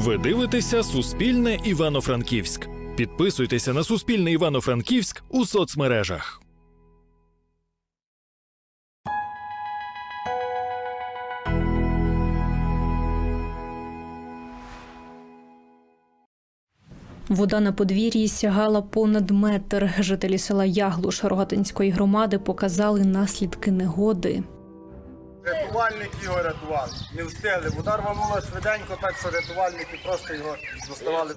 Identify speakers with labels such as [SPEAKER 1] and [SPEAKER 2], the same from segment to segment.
[SPEAKER 1] Ви дивитеся Суспільне Івано-Франківськ. Підписуйтеся на Суспільне Івано-Франківськ у соцмережах.
[SPEAKER 2] Вода на подвір'ї сягала понад метр. Жителі села Яглуш Рогатинської громади показали наслідки негоди.
[SPEAKER 3] Рятувальники його рятували. Не встигли. Вода рванула швиденько, так що рятувальники просто його доставали.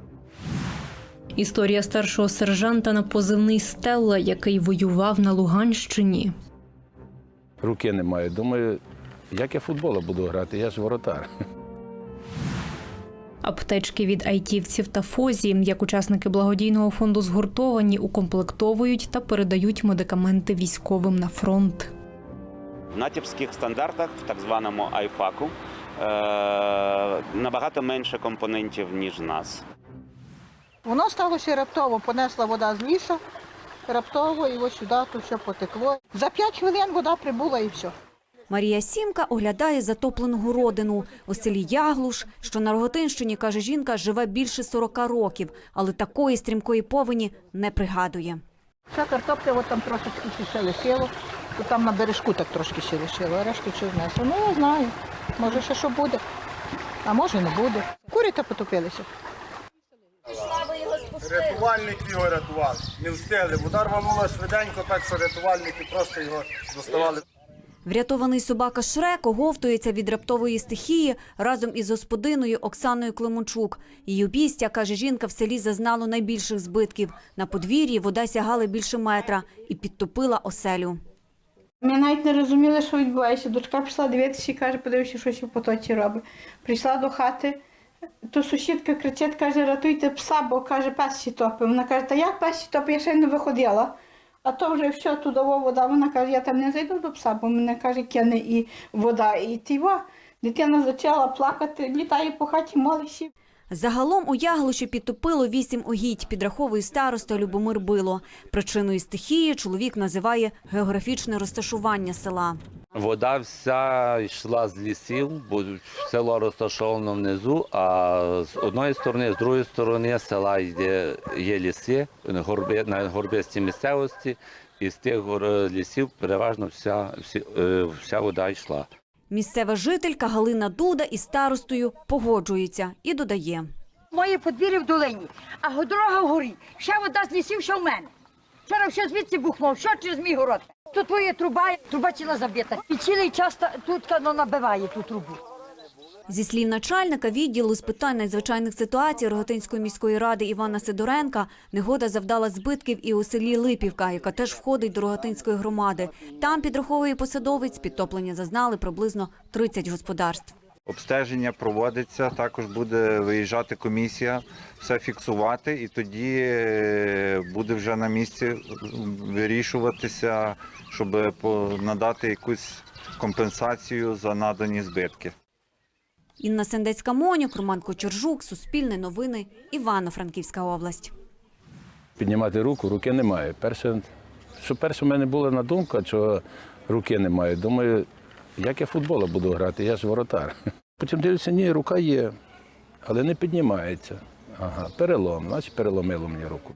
[SPEAKER 2] Історія старшого сержанта на позивний Стелла, який воював на Луганщині.
[SPEAKER 4] руки немає. Думаю, як я футбола буду грати, я ж воротар.
[SPEAKER 2] Аптечки від айтівців та фозі, як учасники благодійного фонду згуртовані, укомплектовують та передають медикаменти військовим на фронт.
[SPEAKER 5] В натівських стандартах, в так званому айфаку, е, набагато менше компонентів, ніж нас.
[SPEAKER 6] Воно сталося раптово, понесла вода з лісу, раптово і ось сюди то все потекло. За 5 хвилин вода прибула і все.
[SPEAKER 7] Марія Сімка оглядає затоплену родину. У селі Яглуш, що на Роготинщині, каже жінка, живе більше 40 років, але такої стрімкої повені не пригадує.
[SPEAKER 6] Вся картопля от там трошечки ще лишило, то там на бережку так трошки ще лишило, а решту все знесло. Ну, я знаю, може ще що буде, а може не буде. Курі та потопилися.
[SPEAKER 3] Рятувальники його рятували. Не встигли. Вода рванула швиденько, так що рятувальники просто його доставали.
[SPEAKER 7] Врятований собака Шрек оговтується від раптової стихії разом із господиною Оксаною Климончук. Її обійстя, каже жінка, в селі зазнало найбільших збитків. На подвір'ї вода сягала більше метра і підтопила оселю.
[SPEAKER 8] Ми навіть не розуміли, що відбувається. Дочка пішла дивитися і каже, подивися, що ще в потоці робить. Прийшла до хати, то сусідка кричить, каже, рятуйте пса, бо каже, пес сі топить. Вона каже, та як пес сі топить, я ще не виходила. А то вже все, тудова вода. Вона каже, я там не зайду до пса, бо мене каже, кине і вода, і тіва. Дитина почала плакати, літає по хаті, молиться.
[SPEAKER 7] Загалом у Яглуші підтопило вісім угідь, підраховує староста Любомир Било. Причиною стихії чоловік називає географічне розташування села.
[SPEAKER 9] Вода вся йшла з лісів, бо село розташовано внизу, а з одної сторони, з другої сторони села є, є ліси горби, на горбистій місцевості, і з тих лісів переважно вся, е, вся вода йшла.
[SPEAKER 7] Місцева жителька Галина Дуда із старостою погоджується і додає.
[SPEAKER 10] Моє подвір'я в долині, а дорога вгорі. Ще вода з лісів, що в мене. Вчора все звідси бухнув, що через мій город. Тут твоя труба, труба ціла забита. І цілий час тут воно набиває ту трубу.
[SPEAKER 7] Зі слів начальника відділу з питань надзвичайних ситуацій Рогатинської міської ради Івана Сидоренка, негода завдала збитків і у селі Липівка, яка теж входить до Рогатинської громади. Там підраховує посадовець, підтоплення зазнали приблизно 30 господарств.
[SPEAKER 11] Обстеження проводиться, також буде виїжджати комісія, все фіксувати, і тоді е, буде вже на місці вирішуватися, щоб по- надати якусь компенсацію за надані збитки.
[SPEAKER 7] Інна Сендецька Монюк, Роман Кочержук, Суспільне новини, Івано-Франківська область.
[SPEAKER 4] Піднімати руку, руки немає. Перше, що перше в мене була на думка, що руки немає. Думаю, як я футбола буду грати, я ж воротар. Потім дивлюся, ні, рука є, але не піднімається. Ага, перелом, значить переломило мені руку.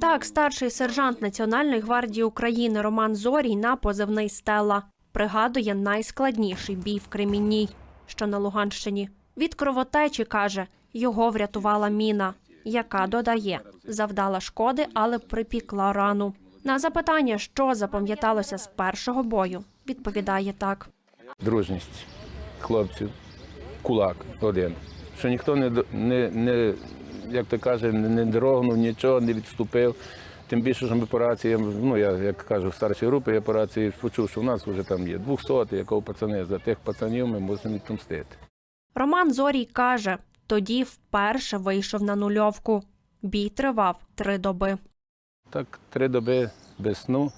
[SPEAKER 12] Так, старший сержант Національної гвардії України Роман Зорій на позивний Стелла пригадує найскладніший бій в Кремінній, що на Луганщині. Від кровотечі каже, його врятувала міна, яка додає, завдала шкоди, але припікла рану. На запитання, що запам'яталося з першого бою, відповідає так.
[SPEAKER 4] Дружність хлопців, кулак один. Що ніхто не, не, не як то каже, не дрогнув, нічого, не відступив. Тим більше, що ми по рації, ну я як кажу, старші групи, я по рації почув, що в нас вже там є 200, якого пацани, за тих пацанів ми мусимо відомстити.
[SPEAKER 12] Роман Зорій каже, тоді вперше вийшов на нульовку. Бій тривав три доби.
[SPEAKER 4] Так, три доби без сну,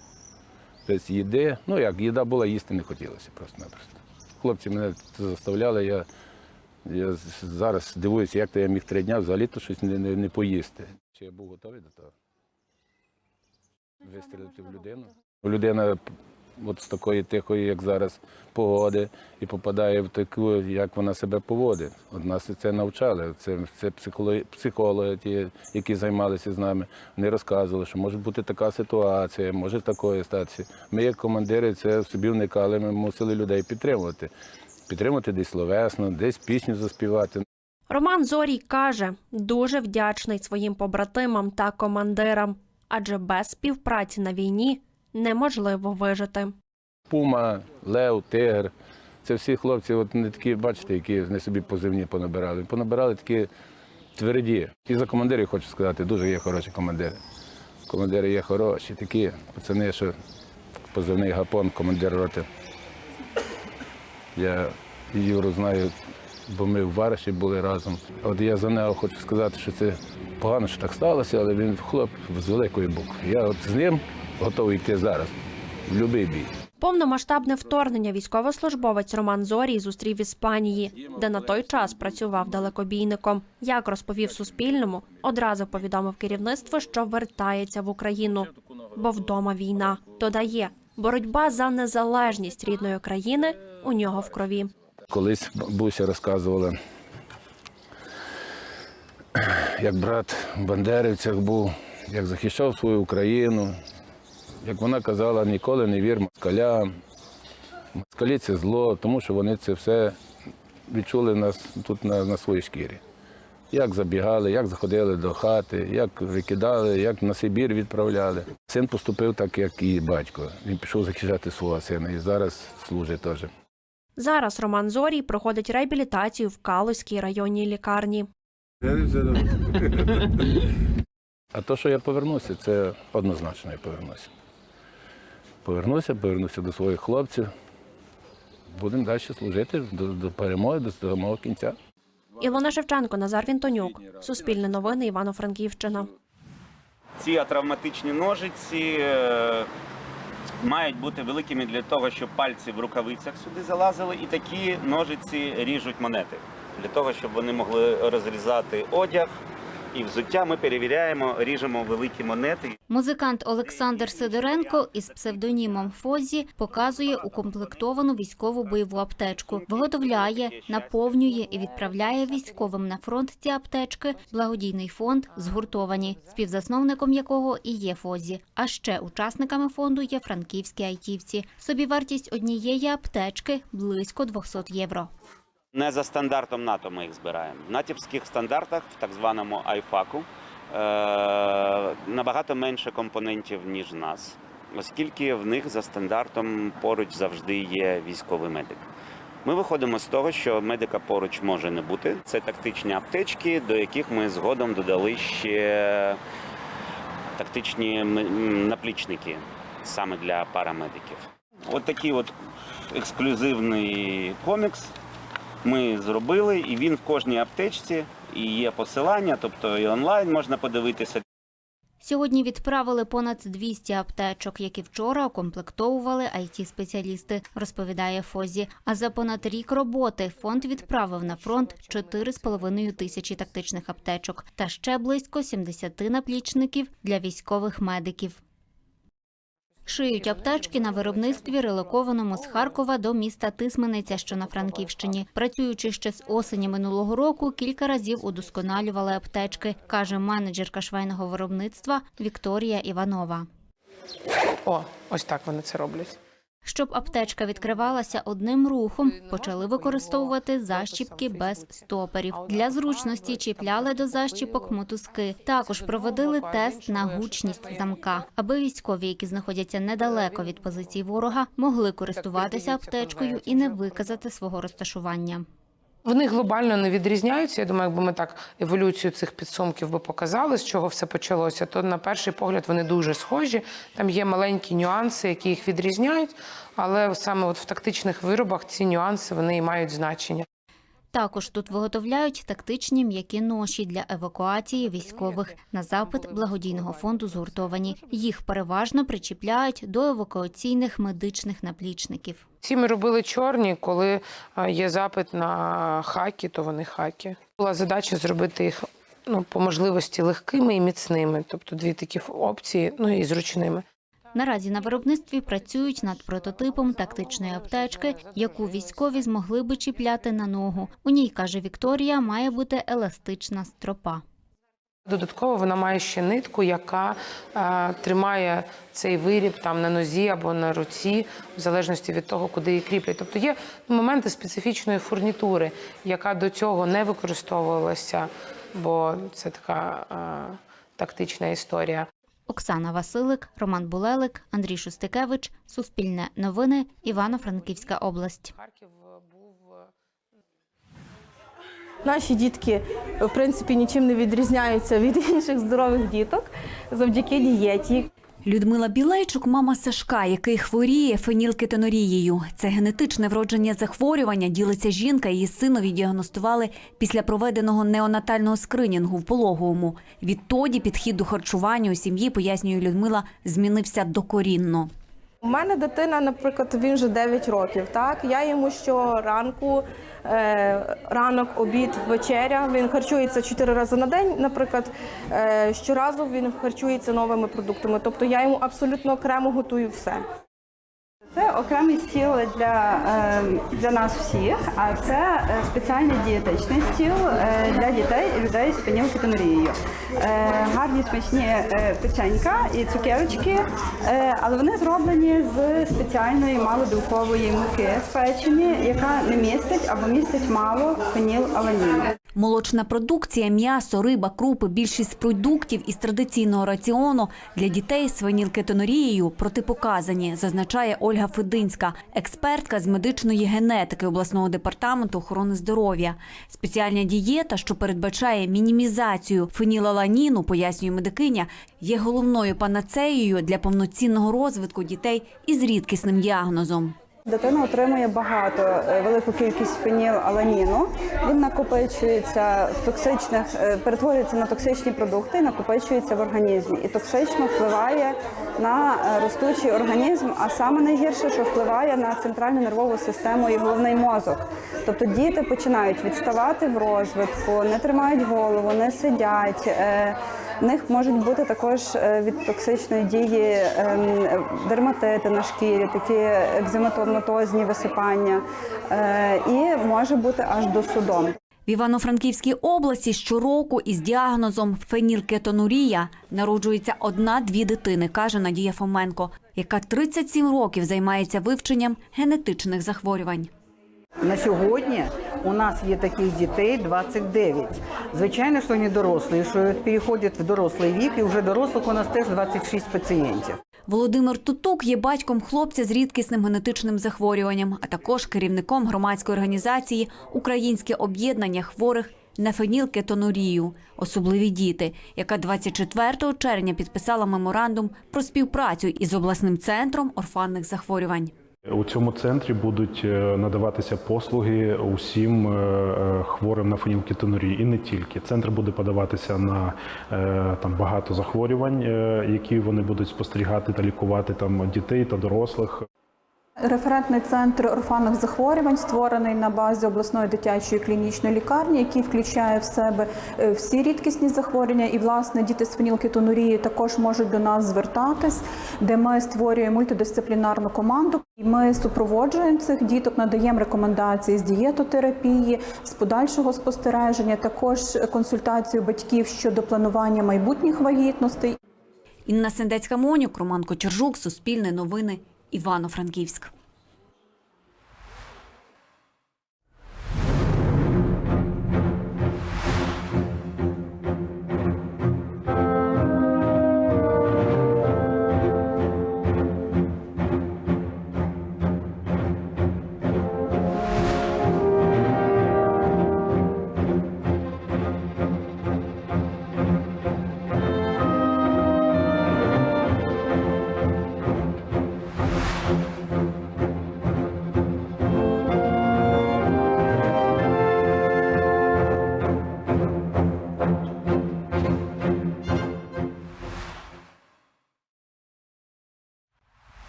[SPEAKER 4] без їди. Ну як, їда була, їсти не хотілося просто-напросто. Хлопці мене заставляли, я, я зараз дивуюся, як то я міг три дня взагалі то щось не, не, не поїсти. Чи я був готовий до того? Вистрілити в людину. Людина от з такої тихої, як зараз, погоди, і попадає в таку, як вона себе поводить. От нас це навчали. Це, це психологи, психологи, ті, які займалися з нами, вони розказували, що може бути така ситуація, може такої статися. Ми, як командири, це в собі вникали, ми мусили людей підтримувати. Підтримати десь словесно, десь пісню заспівати.
[SPEAKER 12] Роман Зорій каже, дуже вдячний своїм побратимам та командирам, адже без співпраці на війні неможливо вижити.
[SPEAKER 4] Пума, Лев, Тигр. Це всі хлопці, от не такі, бачите, які не собі позивні понабирали. Понабирали такі тверді. І за командирів хочу сказати, дуже є хороші командири. Командири є хороші, такі пацани, що позивний гапон, командир роти. Я Юру знаю, бо ми в Варші були разом. От я за нього хочу сказати, що це погано, що так сталося, але він хлоп з великої букви. Я от з ним готовий йти зараз, в будь-який бій.
[SPEAKER 12] Повномасштабне вторгнення військовослужбовець Роман Зорій зустрів в Іспанії, де на той час працював далекобійником. Як розповів Суспільному, одразу повідомив керівництво, що вертається в Україну, бо вдома війна. Додає, боротьба за незалежність рідної країни у нього в крові.
[SPEAKER 4] Колись бабуся розказувала, як брат в Бандерівцях був, як захищав свою Україну. Як вона казала, ніколи не вір москалям. Москалі це зло, тому що вони це все відчули нас тут на, на своїй шкірі. Як забігали, як заходили до хати, як викидали, як на Сибір відправляли. Син поступив так, як і батько. Він пішов захищати свого сина і зараз служить теж.
[SPEAKER 12] Зараз Роман Зорій проходить реабілітацію в Калузькій районній лікарні.
[SPEAKER 4] А то, що я повернуся, це однозначно я повернуся. Повернуся, повернуся до своїх хлопців. Будемо далі служити до, до перемоги, до самого кінця.
[SPEAKER 12] Ілона Шевченко, Назар Вінтонюк. Суспільне новини Івано-Франківщина.
[SPEAKER 5] Ці атравматичні ножиці е, мають бути великими для того, щоб пальці в рукавицях сюди залазили, і такі ножиці ріжуть монети. Для того, щоб вони могли розрізати одяг і взуття, ми перевіряємо, ріжемо великі монети.
[SPEAKER 13] Музикант Олександр Сидоренко із псевдонімом Фозі показує укомплектовану військову бойову аптечку, виготовляє, наповнює і відправляє військовим на фронт ці аптечки благодійний фонд згуртовані, співзасновником якого і є Фозі. А ще учасниками фонду є франківські айтівці. Собівартість однієї аптечки близько 200 євро.
[SPEAKER 5] Не за стандартом НАТО ми їх збираємо. В натівських стандартах, в так званому айфаку, е, набагато менше компонентів, ніж в нас, оскільки в них за стандартом поруч завжди є військовий медик. Ми виходимо з того, що медика поруч може не бути. Це тактичні аптечки, до яких ми згодом додали ще тактичні наплічники саме для парамедиків. От такий от ексклюзивний комікс ми зробили, і він в кожній аптечці і є посилання, тобто і онлайн можна подивитися.
[SPEAKER 13] Сьогодні відправили понад 200 аптечок, які вчора укомплектовували it спеціалісти розповідає Фозі. А за понад рік роботи фонд відправив на фронт 4,5 тисячі тактичних аптечок та ще близько 70 наплічників для військових медиків. Шиють аптечки на виробництві, релокованому з Харкова до міста Тисмениця, що на Франківщині. Працюючи ще з осені минулого року, кілька разів удосконалювали аптечки, каже менеджерка швейного виробництва Вікторія Іванова.
[SPEAKER 14] О, ось так вони це роблять.
[SPEAKER 13] Щоб аптечка відкривалася одним рухом, почали використовувати защіпки без стоперів. Для зручності чіпляли до защіпок мотузки. Також проводили тест на гучність замка, аби військові, які знаходяться недалеко від позицій ворога, могли користуватися аптечкою і не виказати свого розташування.
[SPEAKER 14] Вони глобально не відрізняються. Я думаю, якби ми так еволюцію цих підсумків би показали, з чого все почалося, то на перший погляд вони дуже схожі. Там є маленькі нюанси, які їх відрізняють, але саме от в тактичних виробах ці нюанси вони і мають значення.
[SPEAKER 13] Також тут виготовляють тактичні м'які ноші для евакуації військових на запит благодійного фонду згуртовані. Їх переважно причіпляють до евакуаційних медичних наплічників.
[SPEAKER 14] Ці ми робили чорні, коли е, є запит на хаки, то вони хаки. Була задача зробити їх ну, по можливості легкими і міцними, тобто дві такі опції, ну і зручними.
[SPEAKER 13] Наразі на виробництві працюють над прототипом тактичної аптечки, яку військові змогли би чіпляти на ногу. У ній каже Вікторія, має бути еластична стропа.
[SPEAKER 14] Додатково вона має ще нитку, яка е, тримає цей виріб там на нозі або на руці, в залежності від того, куди її кріплять. Тобто є моменти специфічної фурнітури, яка до цього не використовувалася, бо це така е, тактична історія.
[SPEAKER 13] Оксана Василик, Роман Булелик, Андрій Шустикевич, Суспільне новини, Івано-Франківська область.
[SPEAKER 15] Наші дітки, в принципі, нічим не відрізняються від інших здорових діток завдяки дієті.
[SPEAKER 7] Людмила Білейчук – мама Сашка, який хворіє фенілкетонурією. Це генетичне вродження захворювання, ділиться жінка. Її синові діагностували після проведеного неонатального скринінгу в пологовому. Відтоді підхід до харчування у сім'ї, пояснює Людмила, змінився докорінно.
[SPEAKER 15] У мене дитина, наприклад, він вже 9 років. Так я йому щоранку, е, ранок, обід, вечеря. Він харчується 4 рази на день. Наприклад, е, щоразу він харчується новими продуктами. Тобто я йому абсолютно окремо готую все.
[SPEAKER 16] Це окремий стіл для, е, для нас всіх, а це е, спеціальний дієтичний стіл е, для дітей і людей з фенілкетонурією. Е, Гарні смачні печенька і цукерочки, але вони зроблені з спеціальної малобілкової муки спечені, яка не містить або містить мало фенілаланіну.
[SPEAKER 7] Молочна продукція, м'ясо, риба, крупи, більшість продуктів із традиційного раціону для дітей з фенілкетонурією протипоказані, зазначає Ольга Фединська, експертка з медичної генетики обласного департаменту охорони здоров'я. Спеціальна дієта, що передбачає мінімізацію фенілаланіну, пояснює медикиня, є головною панацеєю для повноцінного розвитку дітей із рідкісним діагнозом.
[SPEAKER 16] Дитина отримує багато е, велику кількість фенілаланіну. Він накопичується в токсичних, е, перетворюється на токсичні продукти накопичується в організмі. І токсично впливає на е, ростучий організм, а саме найгірше, що впливає на центральну нервову систему і головний мозок. Тобто діти починають відставати в розвитку, не тримають голову, не сидять. В них можуть бути також е, від токсичної дії ем, дерматити на шкірі, такі екзематоматозні висипання, е, і може бути аж до судом.
[SPEAKER 7] В Івано-Франківській області щороку із діагнозом фенілкетонурія народжується одна-дві дитини, каже Надія Фоменко, яка 37 років займається вивченням генетичних захворювань.
[SPEAKER 17] На сьогодні у нас є таких дітей 29. Звичайно, що вони дорослі, що переходять в дорослий вік, і вже дорослих у нас теж 26 пацієнтів.
[SPEAKER 7] Володимир Тутук є батьком хлопця з рідкісним генетичним захворюванням, а також керівником громадської організації Українське об'єднання хворих на фенілкетонурію особливі діти, яка 24 червня підписала меморандум про співпрацю із обласним центром орфанних захворювань.
[SPEAKER 18] У цьому центрі будуть е, надаватися послуги усім е, е, хворим на фенілкетонурію і не тільки. Центр буде подаватися на там багато захворювань, які вони будуть спостерігати та лікувати там дітей та дорослих.
[SPEAKER 19] Референтний центр орфанних захворювань створений на базі обласної дитячої клінічної лікарні, який включає в себе е, всі рідкісні захворювання. І власне діти з фенілкетонурією також можуть до нас звертатись, де ми створюємо мультидисциплінарну команду. І Ми супроводжуємо цих діток, надаємо рекомендації з дієтотерапії, з подальшого спостереження, також консультацію батьків щодо планування майбутніх вагітностей.
[SPEAKER 7] Інна Сендецька Монюк, Роман Кочержук, Суспільне новини, Івано-Франківськ.